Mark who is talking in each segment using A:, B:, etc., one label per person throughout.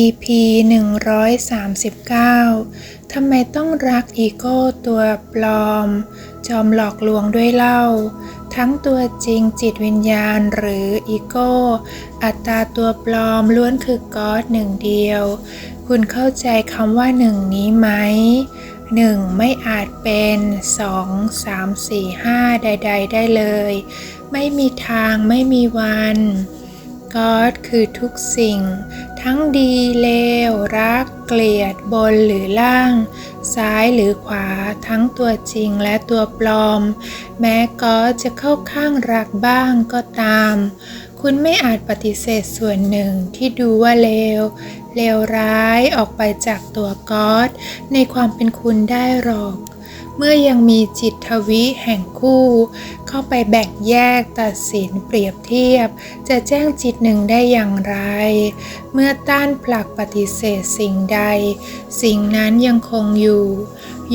A: EP 139 ทำไมต้องรักอีโก้ตัวปลอม จอมหลอกลวงด้วยเล่า ทั้งตัวจริงจิตวิญญาณหรืออีโก้ อัตตาตัวปลอมล้วนคือก๊อดหนึ่งเดียว คุณเข้าใจคำว่าหนึ่งนี้ไหมหนึ่งไม่อาจเป็นสองสามสี่ห้าใด ๆ ได้เลย ไม่มีทางไม่มีวัน ก็อดคือทุกสิ่ง ทั้งดีเลว รัก เกลียด บนหรือล่าง ซ้ายหรือขวา ทั้งตัวจริงและตัวปลอม แม้ก็อดจะเข้าข้างรักบ้างก็ตาม คุณไม่อาจปฏิเสธส่วนหนึ่งที่ดูว่าเลว เลวร้ายออกไปจากตัวก๊อดในความเป็นคุณได้หรอก เมื่อยังมีจิตทวิแห่งคู่ เข้าไปแบ่งแยกตัดสินเปรียบเทียบ จะแจ้งจิตหนึ่งได้อย่างไร เมื่อต้านผลักปฏิเสธสิ่งใด สิ่งนั้นยังคงอยู่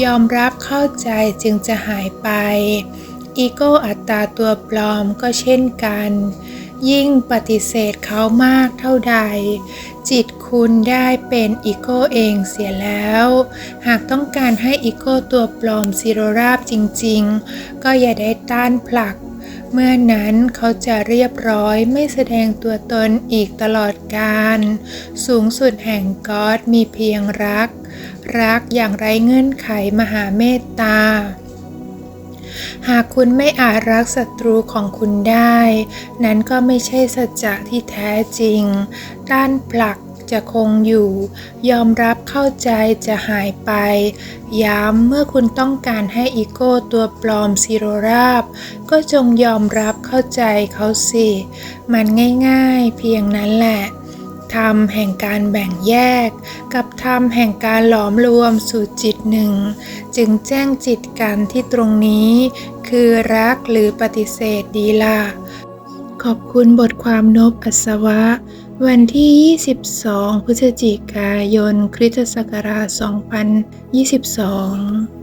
A: ยอมรับเข้าใจจึงจะหายไป อีโก้อัตตาตัวปลอมก็เช่นกัน ยิ่งปฏิเสธเขามากเท่าใด จิต คุณได้เป็นอีโก้เองเสียแล้ว หากต้องการให้อีโก้ตัวปลอมซีโรราบจริงๆ ก็อย่าได้ต้านผลัก เมื่อนั้นเขาจะเรียบร้อยไม่แสดงตัวตนอีกตลอดกาลสูงสุดแห่งก๊อดมีเพียงรัก รักอย่างไร้เงื่อนไขมหาเมตตาหากคุณไม่อาจรักศัตรูของคุณได้ นั้นก็ไม่ใช่สัจจะที่แท้จริง ต้านผลัก จะคงอยู่ ยอมรับเข้าใจจะหายไป ย้ำเมื่อคุณต้องการให้อีโก้ตัวปลอมซีโรราบ ก็จงยอมรับเข้าใจเขาสิ มันง่ายๆ เพียงนั้นแหละธรรมแห่งการแบ่งแยก กับธรรมแห่งการหลอมรวมสู่จิตหนึ่ง จึงแจ้งจิตกันที่ตรงนี้ คือรักหรือปฏิเสธดีล่ะ ขอบคุณบทความนบอัศวะ วันที่ 22 พฤศจิกายน คริสตศักราช 2022